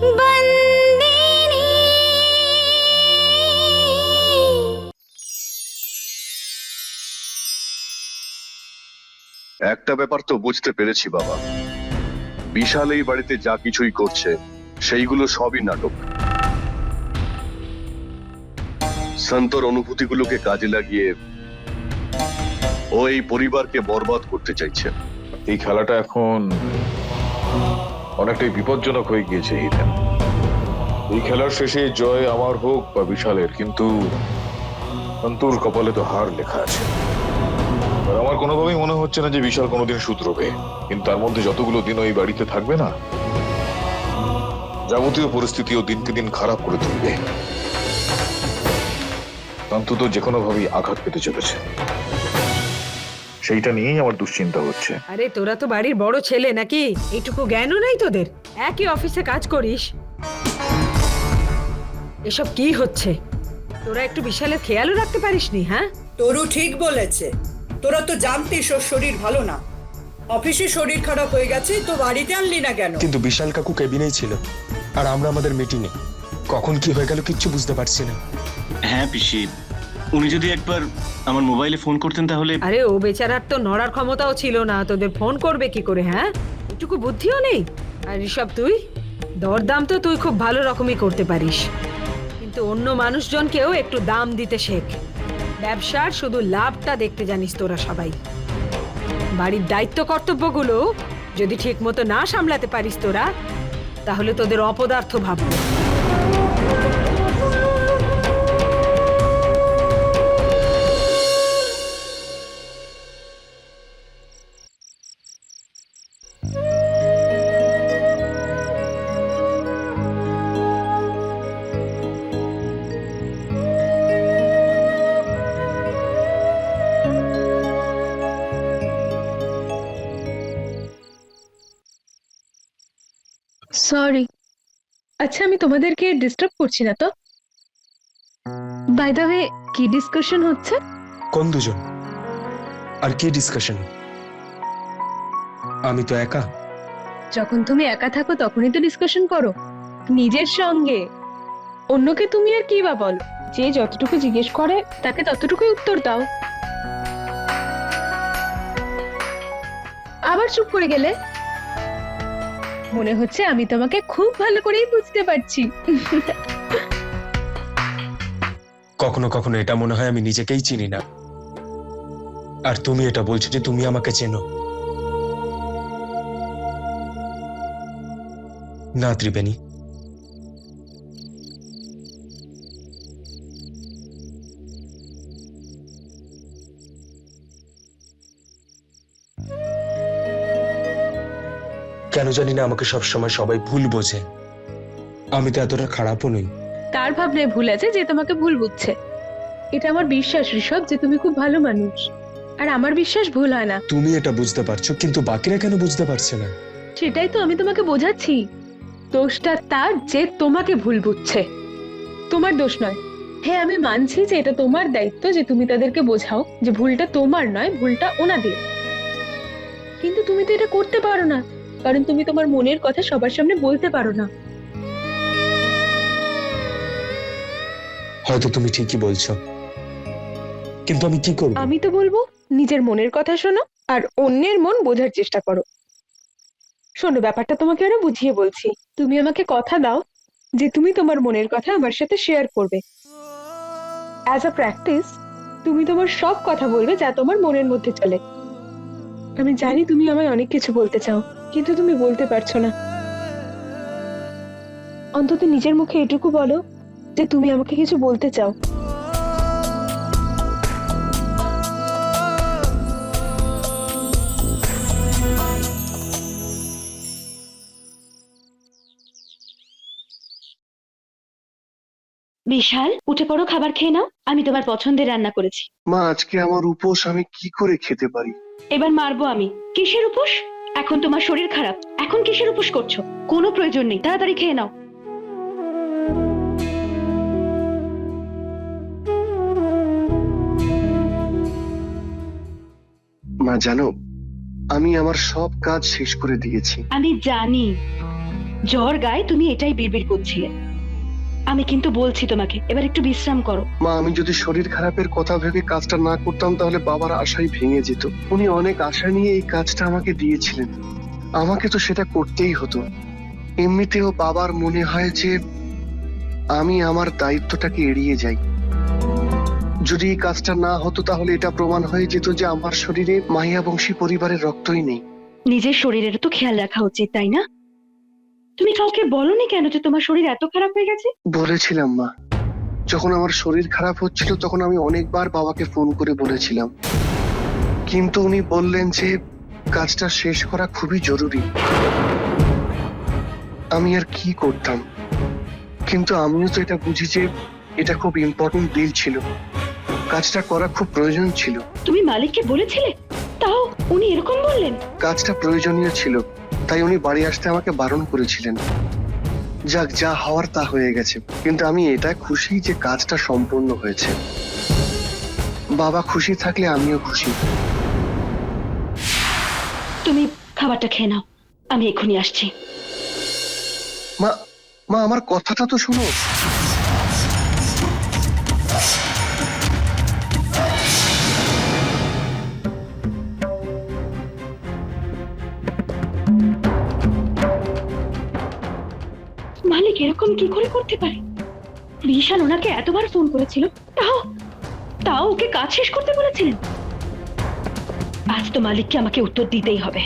একটা ব্যাপার তো বুঝতে পেরেছি বাবা। বিশাল এই বাড়িতে যা কিছুই করছে সেইগুলো সবই নাটক। সন্তর অনুভূতিগুলোকে কাজে লাগিয়ে ও এই পরিবারকে বরবাদ করতে চাইছে। এই খেলাটা এখন অনেকটাই বিপজ্জনক হয়ে গিয়েছে হিতেন এই খেলার শেষে জয় আমার হোক বা বিশালের, কিন্তু অন্তর কপালে তো হার লেখা আছে। আমার কোনোভাবেই মনে হচ্ছে না যে বিশাল কোনোদিন শুধরবে। কিন্তু তার মধ্যে যতগুলো দিন ওই বাড়িতে থাকবে না, যাবতীয় পরিস্থিতিও দিনকে দিন খারাপ করে তুলবে। অন্তত যে কোনো ভাবেই আঘাত পেতে চলেছে। সেইটা নিয়েই আমার দুশ্চিন্তা হচ্ছে। আরে তোরা তো বাড়ির বড় ছেলে নাকি? এইটুকু জ্ঞানও নাই তোদের? একই অফিসে কাজ করিস। এসব কি হচ্ছে? তোরা একটু বিশালের খেয়ালও রাখতে পারিসনি হ্যাঁ? তরু ঠিক বলেছে। তোরা তো জানতিস ওর শরীর ভালো না। অফিসে শরীর খারাপ হয়ে গেছে তো বাড়িতে আনলি না কেন? কিন্তু বিশাল কাকু কেবিনেই ছিল আর আমরা আমাদের মিটিংয়ে কখন কি হয়ে গেল কিচ্ছু বুঝতে পারছি না। হ্যাঁ পিসি। উনি যদি একবার আমার মোবাইলে ফোন করতেন তাহলে আরে, ও বেচারার তো নড়ার ক্ষমতাও ছিল না, তোদের ফোন করবে কি করে হ্যাঁ? এটুকু বুদ্ধিও নেই। আর ঋষভ, তুই? দরদাম তো তুই খুব ভালো রকমই করতে পারিস। কিন্তু অন্য মানুষজনকেও একটু দাম দিতে শেখ। ব্যবসার শুধু লাভটা দেখতে জানিস তোরা সবাই। বাড়ির দায়িত্ব কর্তব্যগুলো যদি ঠিক মতো না সামলাতে পারিস তোরা, তাহলে তোদের অপদার্থ ভাববো। আচ্ছা আমি তোমাদেরকে ডিস্টার্ব করছি না তো? বাই দ্য ওয়ে কি ডিসকাশন হচ্ছে? কোন দুজন? আর কি ডিসকাশন আমি তো একা। যখন তুমি একা থাকো তখনই তো ডিসকাশন করো। নিজের সঙ্গে। অন্যকে তুমি আর কি বা বলো? যে যতটুকু জিজ্ঞেস করে তাকে ততটুকুই উত্তর দাও। আবার চুপ করে গেলে? মনে হচ্ছে আমি তোমাকে খুব ভালো করেই বুঝতে পারছি। কখনো কখনো এটা মনে হয় আমি নিজেকেই চিনি না। আর তুমি এটা বলছো যে তুমি আমাকে চেনো। না ত্রিবেণী কেন জানি না আমাকে সবসময় সবাই ভুল বোঝে। আমি তো এতটা খারাপও নই। তার ভাবনায় ভুল আছে যে তোমাকে ভুল বুঝছে। এটা আমার বিশ্বাস ঋষভ যে তুমি খুব ভালো মানুষ। আর আমার বিশ্বাস ভুল হয় না। তুমি এটা বুঝতে পারছ কিন্তু বাকিরা কেন বুঝতে পারছে না? সেটাই তো আমি তোমাকে বোঝাচ্ছি। দোষটা তার যে তোমাকে ভুল বুঝছে। তোমার দোষ নয়। হ্যাঁ আমি মানছি যে এটা তোমার দায়িত্ব যে তুমি তাদেরকে বোঝাও যে ভুলটা তোমার নয় ভুলটা ওনাদের। কিন্তু তুমি তো এটা করতে পারো না। কারণ তুমি তোমার মনের কথা সবার সামনে বলতে পারো না। হয়তো তুমি ঠিকই বলছো। কিন্তু আমি কি করব? আমি তো বলব নিজের মনের কথা শোনো আর অন্যের মন বোঝার চেষ্টা করো। শোনো ব্যাপারটা তোমাকে আরও বুঝিয়ে বলছি। তুমি আমাকে কথা দাও যে তুমি তোমার মনের কথা আমার সাথে শেয়ার করবে। অ্যাজ আ প্র্যাকটিস তুমি তোমার সব কথা বলবে যা তোমার মনের মধ্যে চলে। আমি জানি তুমি আমায় অনেক কিছু বলতে চাও। কিন্তু তুমি বলতে পারছ না। অন্তত নিজের মুখে এটুকু বলো যে তুমি আমাকে কিছু বলতে চাও। বিশাল উঠে পড়ো খাবার খেয়ে নাও। আমি তোমার পছন্দের রান্না করেছি। মা আজকে আমার উপোস আমি কি করে খেতে পারি? এবার মারবো আমি। কিসের উপোস? এখন তোমার শরীর খারাপ। এখন কিসের উপোস করছ? কোনো প্রয়োজন নেই। তাড়াতাড়ি খেয়ে নাও। মা জানো আমি আমার সব কাজ শেষ করে দিয়েছি। আমি জানি। জ্বর গায়ে তুমি এটাই বিড়বিড় করছিলে। আমি কিন্তু বলছি তোমাকে এবার একটু বিশ্রাম করো। মা আমি যদি শরীর খারাপের কথা ভেবে কাজটা না করতাম তাহলে বাবার আশাই ভেঙে যেত। উনি অনেক আশা নিয়ে এই কাজটা আমাকে দিয়েছিলেন। আমাকে তো সেটা করতেই হতো। এমনিতেও বাবার মনে হয় যে আমি আমার দায়িত্বটাকে এড়িয়ে যাই। যদি এই কাজটা না হতো তাহলে এটা প্রমাণ হয়ে যেত যে আমার শরীরে মাহিয়া বংশী পরিবারের রক্তই নেই। নিজের শরীরের তো খেয়াল রাখা উচিত তাই না? তুমি কাউকে বলনি কেন যে তোমার শরীর এত খারাপ হয়ে গেছে? বলেছিলাম মা। যখন আমার শরীর খারাপ হচ্ছিল তখন আমি অনেকবার বাবাকে ফোন করে বলেছিলাম। কিন্তু উনি বললেন যে কাজটা শেষ করা খুবই জরুরি। আমি আর কি করতাম? কিন্তু আমিও তো এটা বুঝি যে এটা খুব ইম্পর্টেন্ট ডিল ছিল। কাজটা করা খুব প্রয়োজন ছিল। তুমি মালিককে বলেছিলে? তাও উনি এরকম বললেন? কাজটা প্রয়োজনীয় ছিল। তাই উনি বাড়ি আসতে আমাকে বারণ করেছিলেন। যাক যা হওয়ার তা হয়ে গেছে। কিন্তু আমি এটা খুশি যে কাজটা সম্পূর্ণ হয়েছে। বাবা খুশি থাকলে আমিও খুশি। তুমি খাবারটা খেয়ে নাও। আমি এক্ষুনি আসছি। মা মা আমার কথাটা তো শোনো। এরকম কি করে করতে পারে? বিশাল ওনাকে এতবার ফোন করেছিল, তাও তাও ওকে কাজ শেষ করতে বলেছিলেন। আজ তো মালিককে আমাকে উত্তর দিতেই হবে।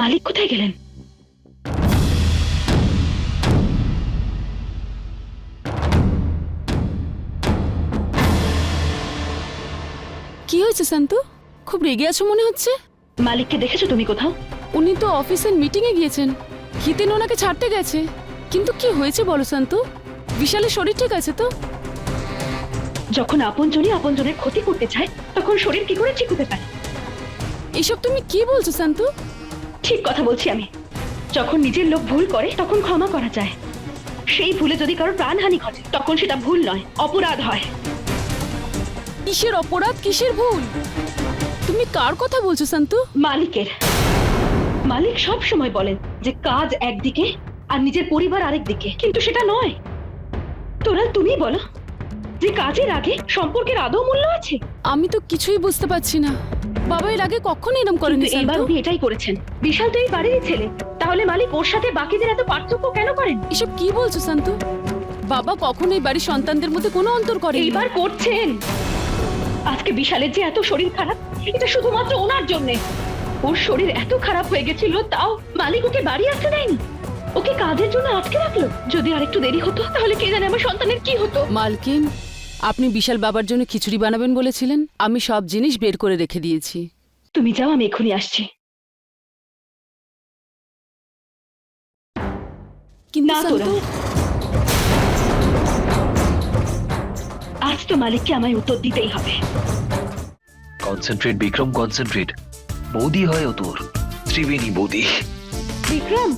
মালিক কোথায় গেলেন? কি হয়েছে, শান্তু? খুব রেগে আছো মনে হচ্ছে? মালিককে দেখেছ তুমি কোথাও? উনি তো অফিসের মিটিং এ গিয়েছেন। হিতেন ওনাকে ছাড়তে গেছে। কিন্তু কি হয়েছে বলো শান্তু? বিশালের শরীর ঠিক আছে তো? যখন আপনজনই আপনজনের ক্ষতি করতে চায় তখন শরীর কি করে ঠিক হতে পারে? এসব তুমি কি বলছো শান্তু? ঠিক কথা বলছি আমি। যখন নিজের লোক ভুল করে তখন ক্ষমা করা যায়। সেই ভুলে যদি কারও প্রাণহানি ঘটে তখন সেটা ভুল নয় অপরাধ হয়। কিসের অপরাধ? কিসের ভুল? তুমি কার কথা বলছো শান্তু? মালিকের। মালিক সব সময় বলেন যে কাজ একদিকে আর নিজের পরিবার আরেক দিকে কিন্তু সেটা নয়। তোরা তুমি বলো যে কাজের আগে সম্পর্কের আদৌ মূল্য আছে? আমি তো কিছুই বুঝতে পারছি না। বাবা এর আগে কখনো এরম করেনি কিন্তু এইবার উনি এটাই করেছেন। বিশাল তো এই বাড়িরই ছেলে। তাহলে মালিক ওর সাথে বাকিদের এত পার্থক্য কেন করেন? এসব কি বলছো শান্তু? বাবা কখনোই বাড়ির সন্তানদের মধ্যে কোনো অন্তর করে এইবার করছেন। আজকে বিশালের যে এত শরীর খারাপ এটা শুধুমাত্র ওনার জন্য। ওর শরীর এত খারাপ হয়ে গেছিল তাও মালিক ওকে বাড়ি আসতে দেয়নি। ওকে কাজের জন্য আটকে রাখল। যদি আরেকটু দেরি হতো তাহলে কে জানে আমার সন্তানের কি হতো। মালকিন আপনি বিশাল বাবার জন্য খিচুড়ি বানাবেন বলেছিলেন আমি সব জিনিস বের করে রেখে দিয়েছি। তুমি যাও আমি এক্ষুনি আসছি। কিন্তু না তোরা। আজ তো মালিককে আমায় উত্তর দিতেই হবে। Concentrate Bikram concentrate. বৌদি হয় ও তোর। ত্রিবেণী বৌদি। বিক্রম?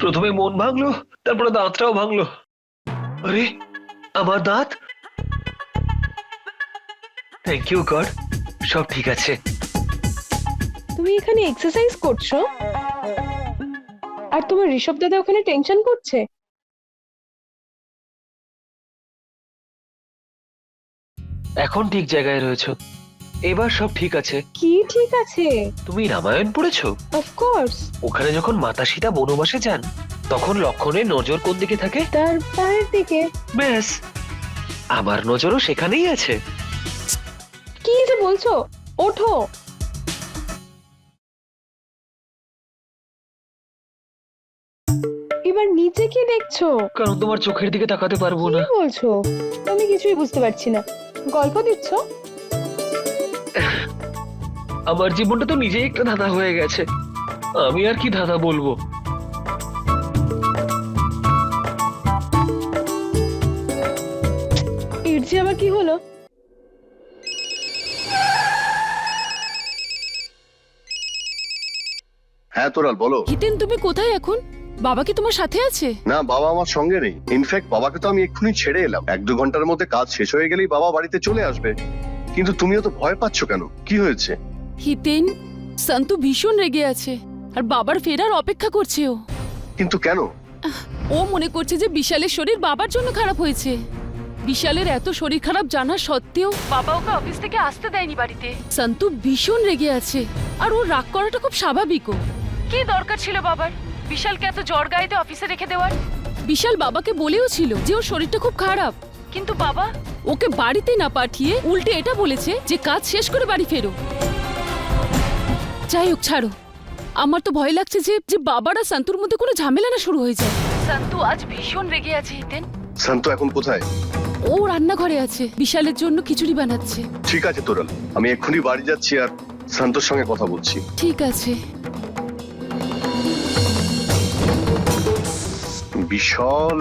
প্রথমে মন ভাঙলো তারপরে দাঁতটাও ভাঙলো। আরে আমার দাঁত? থ্যাংক ইউ গড সব ঠিক আছে। তুমি এখানে এক্সারসাইজ করছ? আর তোমার ঋষভ দাদা ওখানে টেনশন করছে? এখন ঠিক জায়গায় রয়েছো। এবার সব ঠিক আছে। কি ঠিক আছে? তুমি রামায়ণ পড়েছো? অফকোর্স ওখানে যখন মাতা সীতা বনবাসে যান তখন লক্ষণের নজর কোন দিকে থাকে? তার পায়ের দিকে। ব্যাস আমার নজরও সেখানেই আছে। কি যে বলছো? ওঠো। কি দেখছ? কারণ তোমার চোখের দিকে তাকাতে পারব কি বলছো? আমি কিছুই বুঝতে পারছি না। গল্প দিচ্ছ? আমার জীবনটা তো নিজেই একটা ধাঁধা হয়ে গেছে। আমি আর কি ধাঁধা বলব? এর যে আবার কি হলো? হ্যাঁ তোরাল বলো। হিতেন তুমি কোথায় এখন? বাবা কি তোমার সাথে আছে? না বাবা আমার সঙ্গে নেই। ইনফ্যাক্ট বাবাকে তো আমি এক্ষুনি ছেড়ে এলাম। এক দু ঘণ্টার মধ্যে কাজ শেষ হয়ে গেলেই বাবা বাড়িতে চলে আসবে। কিন্তু তুমিও তো ভয় পাচ্ছ কেন? কি হয়েছে? হিতেন সন্তু ভীষণ রেগে আছে। আর বাবার ফেরার অপেক্ষা করছে ও। কিন্তু কেন? ও মনে করছে যে বিশালের শরীর বাবার জন্য খারাপ হয়েছে। বিশালের এত শরীর খারাপ জানা সত্ত্বেও বাবা ওকে অফিস থেকে আসতে দেয়নি বাড়িতে। সন্তু ভীষণ রেগে আছে। আর ও রাগ করাটা খুব স্বাভাবিকও। কি দরকার ছিল বাবার? বিশালকে এত জ্বর গাইতে অফিসে রেখে দেওয়ার? বিশাল বাবাকে বলেও ছিল যে ওর শরীরটা খুব খারাপ। কিন্তু বাবা? ওকে বাড়িতে না পাঠিয়ে উল্টে এটা বলেছে যে কাজ শেষ করে বাড়ি ফেরো। যাই হোক ছাড়ো। আমার তো ভয় লাগছে যে যে বাবারা সন্তুর মধ্যে কোনো ঝামেলা না শুরু হয়ে যায়। সন্তু আজ ভীষণ রেগে আছে হিতেন। শান্ত এখন কোথায়? ও রান্নাঘরে আছে। বিশালের জন্য খিচুড়ি বানাচ্ছে। ঠিক আছে তোরাল। আমি এক্ষুনি বাড়ি যাচ্ছি আর শান্তর সঙ্গে কথা বলছি। ঠিক আছে। বিশাল।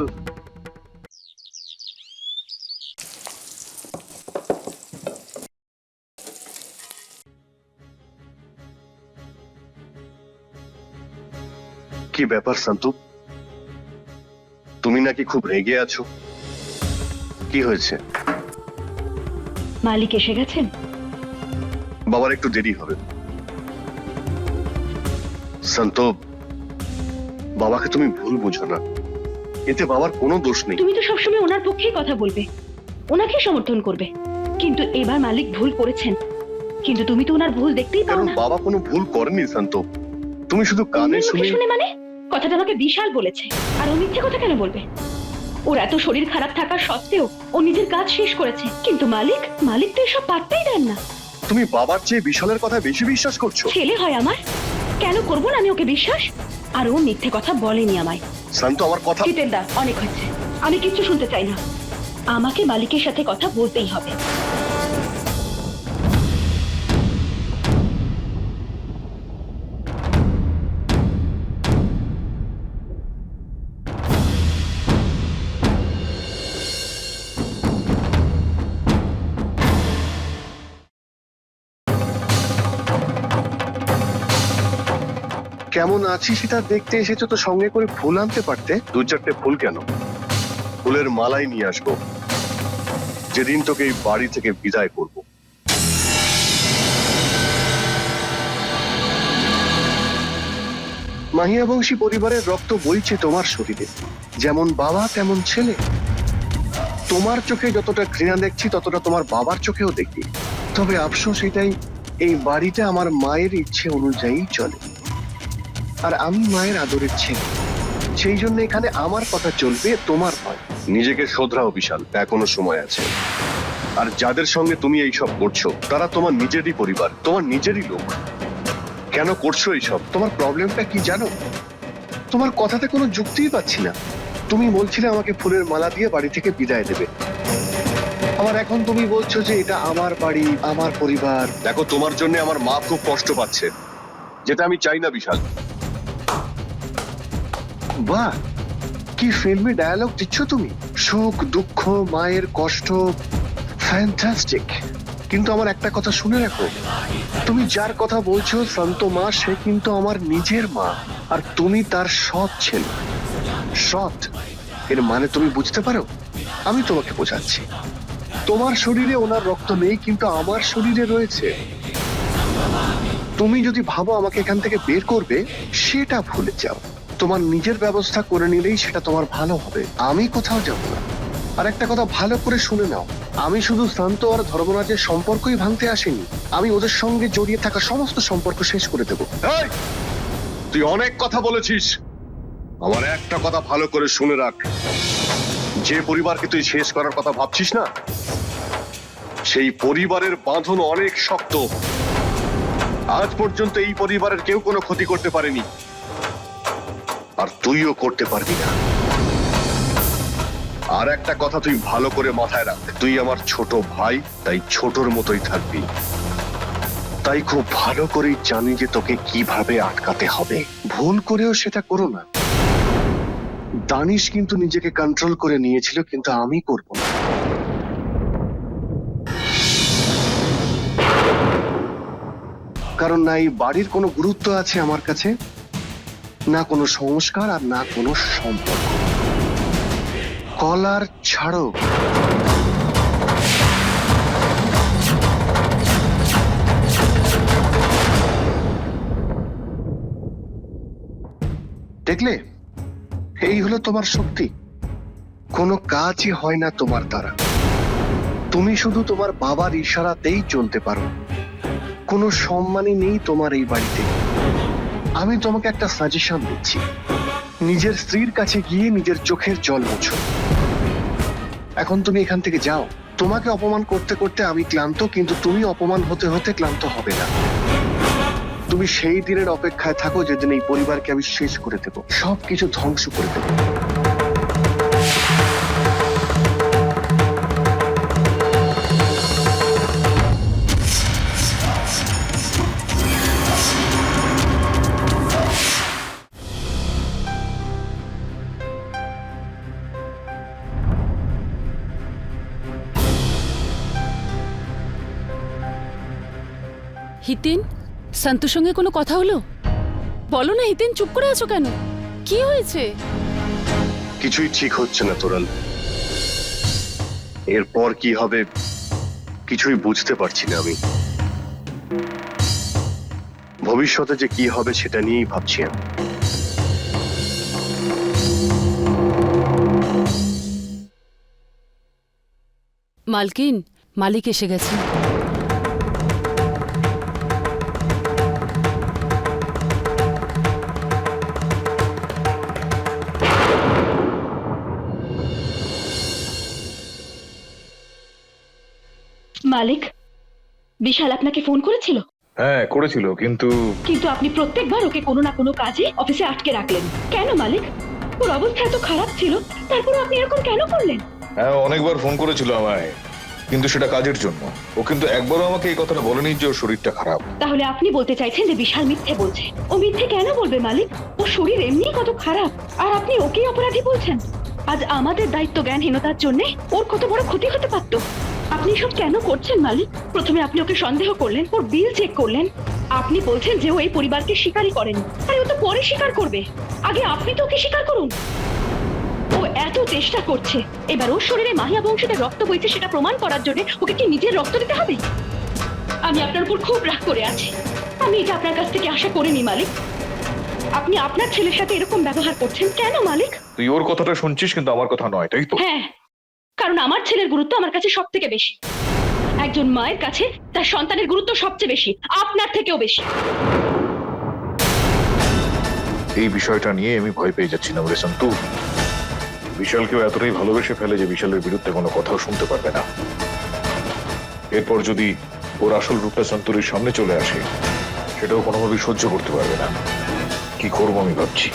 কি ব্যাপার শান্তু? তুমি নাকি খুব রেগে আছো? কি হয়েছে? মালিক এসে গেছেন? বাবার একটু দেরি হবে। শান্ত বাবাকে তুমি ভুল বুঝো না। এতে বাবার কোনো দোষ নেই। তুমি তো সবসময় ওনার পক্ষেই কথা বলবে। ওনাকে সমর্থন করবে। কিন্তু এবার মালিক ভুল করেছেন। কিন্তু তুমি তো ওনার ভুল দেখতেই পাও কারণ না। বাবা কোনো ভুল করেনি শান্ত। তুমি শুধু কানে শুনে শুনে মানে? কথাটা আমাকে বিশাল বলেছে। আর ও মিথ্যে কথা কেন বলবে? ওর এত শরীর খারাপ থাকা সত্ত্বেও ও নিজের কাজ শেষ করেছে। কিন্তু মালিক মালিক তো এসব পারতেই দেন না। তুমি বাবার চেয়ে বিশালের কথা বেশি বিশ্বাস করছ? ছেলে হয় আমার। কেন করব না আমি ওকে বিশ্বাস? আর ও মিথ্যে কথা বলেনি আমায়। শান্ত আমার কথা জিতেন দা অনেক হচ্ছে। আমি কিচ্ছু শুনতে চাই না। আমাকে মালিকের সাথে কথা বলতেই হবে। কেমন আছি সেটা দেখতে এসেছ তো সঙ্গে করে ফুল আনতে পারতে? দু চারটে ফুল কেন? ফুলের মালাই নিয়ে আসব। যেদিন তোকে এই বাড়ি থেকে বিদায় করব। মাহিয়া বংশী পরিবারের রক্ত বইছে তোমার শরীরে। যেমন বাবা, তেমন ছেলে। তোমার চোখে যতটা ঘৃণা দেখছি, ততটা তোমার বাবার চোখেও দেখি। তবে আফসোস এটাই, এই বাড়িটা আমার মায়ের ইচ্ছে অনুযায়ী চলে। আর আমি মায়ের আদরের ছেলে। সেই জন্য এখানে আমার কথা চলবে, তোমার নয়। নিজেকে শোধরাও বিশাল, এখনও সময় আছে। আর যাদের সঙ্গে তুমি এইসব করছ, তারা তোমার নিজেরই পরিবার, তোমার নিজেরই লোক। কেন করছ এইসব? তোমার প্রবলেমটা কি জানো? তোমার কথাতে কোনো যুক্তিই পাচ্ছি না। তুমি বলছিলে আমাকে ফুলের মালা দিয়ে বাড়ি থেকে বিদায় দেবে। আবার এখন তুমি বলছো যে এটা আমার বাড়ি, আমার পরিবার। দেখো, তোমার জন্য আমার মা খুব কষ্ট পাচ্ছে। যেটা আমি চাই না বিশাল। বাহ। কি ফিল্মি ডায়ালগ দিচ্ছ তুমি? সুখ, দুঃখ, মায়ের কষ্ট। ফ্যান্টাস্টিক কিন্তু আমার একটা কথা শুনে রাখো। তুমি যার কথা বলছো, সন্ত মা, সে কিন্তু আমার নিজের মা। আর তুমি তার সৎ ছেলে। সৎ। এর মানে তুমি বুঝতে পারো? আমি তোমাকে বোঝাচ্ছি। তোমার শরীরে ওনার রক্ত নেই, কিন্তু আমার শরীরে রয়েছে। তুমি যদি ভাবো আমাকে এখান থেকে বের করবে, সেটা ভুলে যাও। তোমার নিজের ব্যবস্থা করে নিলেই সেটা তোমার ভালো হবে। আমি কোথাও যাব না। আর একটা কথা ভালো করে শুনে নাও। আমি শুধু শান্ত আর ধর্মরাজের সম্পর্কই ভাঙতে আসিনি। আমি ওদের সঙ্গে জড়িয়ে থাকা সমস্ত সম্পর্ক শেষ করে দেব। তুই অনেক কথা বলেছিস। আমার একটা কথা ভালো করে শুনে রাখ। যে পরিবারকে তুই শেষ করার কথা ভাবছিস না? সেই পরিবারের বাঁধন অনেক শক্ত। আজ পর্যন্ত এই পরিবারের কেউ কোনো ক্ষতি করতে পারেনি। আর তুইও করতে পারবি না। আর একটা কথা তুই ভালো করে মাথায় রাখ। তুই আমার ছোট ভাই, তাই ছোটর মতোই থাকবি। তাই খুব ভালো করেই জানি যে তোকে কীভাবে আটকাতে হবে। ভুল করেও সেটা করো না। দানিশ কিন্তু নিজেকে কন্ট্রোল করে নিয়েছিল, কিন্তু আমি করব না। কারণ না, এই বাড়ির কোনো গুরুত্ব আছে আমার কাছে? না কোনো সংস্কার আর না কোনো সম্পর্ক। কলার ছাড়ো। দেখলে? এই হলো তোমার শক্তি। কোনো কাজই হয় না তোমার দ্বারা। তুমি শুধু তোমার বাবার ইশারাতেই চলতে পারো। কোনো সম্মানই নেই তোমার এই বাড়িতে। আমি তোমাকে একটা সাজেশন দিচ্ছি। নিজের স্ত্রীর কাছে গিয়ে নিজের চোখের জল মুছো। এখন তুমি এখান থেকে যাও। তোমাকে অপমান করতে করতে আমি ক্লান্ত, কিন্তু তুমি অপমান হতে হতে ক্লান্ত হবে না। তুমি সেই দিনের অপেক্ষায় থাকো যেদিন এই পরিবারকে আমি শেষ করে দেবো। সবকিছু ধ্বংস করে দেব। হিতেন সন্তুর সঙ্গে কোনো কথা হলো? বলো না হিতেন চুপ করে আছো কেন? কি হয়েছে? কিছুই ঠিক হচ্ছে না তোরাল। এরপর কি হবে কিছুই বুঝতে পারছি না আমি। ভবিষ্যতে যে কি হবে সেটা নিয়েই ভাবছি আমি। মালকিন মালিক এসে গেছে। মালিক বিশাল আপনাকে ফোন করেছিল? হ্যাঁ করেছিল কিন্তু কিন্তু আপনি প্রত্যেকবার ওকে কোনো না কোনো কাজে অফিসে আটকে রাখলেন। কেন মালিক? ওর অবস্থা এত খারাপ ছিল তারপর আপনি এরকম কেন করলেন? হ্যাঁ অনেকবার ফোন করেছিল আমায় কিন্তু সেটা কাজের জন্য। ও কিন্তু একবারও আমাকে এই কথাটা বলেনি যে ওর শরীরটা খারাপ। তাহলে আপনি বলতে চাইছেন যে বিশাল মিথ্যে বলছে। ও মিথ্যে কেন বলবে মালিক? ও শরীর এমনি কত খারাপ আর আপনি ওকেই অপরাধী বলছেন। আজ আমাদের দায়িত্ব জ্ঞানহীনতার জন্য ওর কত বড় ক্ষতি হতে পারত। আপনি সব কেন করছেন মালিক? প্রথমে আপনি ওকে সন্দেহ করলেন ওর বিল চেক করলেন। আপনি বলছেন যে ও এই পরিবারকে স্বীকারই করেন। আরে ও তো পরে স্বীকার করবে। আগে আপনি তো ওকে স্বীকার করুন। ও এত চেষ্টা করছে। এবার ওর শরীরে মাহিয়া বংশীদের রক্ত বইছে সেটা প্রমাণ করার জন্য ওকে কি নিজের রক্ত দিতে হবে? আমি আপনার উপর খুব রাগ করে আছি। আমি এটা আপনার কাছ থেকে আশা করিনি মালিক। আপনি আপনার ছেলের সাথে এরকম ব্যবহার করছেন কেন মালিক? তুই ওর কথাটা শুনছিস কিন্তু আমার কথা নয় তাই তো? হ্যাঁ। কারণ আমার ছেলের গুরুত্ব আমার কাছে সব থেকে বেশি। একজন মায়ের কাছে তার সন্তানের গুরুত্ব সবচেয়ে বেশি, আপনার থেকেও বেশি। এই বিষয়টা নিয়ে আমি ভয় পেয়ে যাচ্ছিলাম রে সন্তু বিশালকেও এতটাই ভালোবেসে ফেলে যে বিশালের বিরুদ্ধে কোনো কথাও শুনতে পারবে না। এরপর যদি ওর আসল রূপটা সন্তুরের সামনে চলে আসে, সেটাও কোনোভাবেই সহ্য করতে পারবে না। কি করব আমি ভাবছি?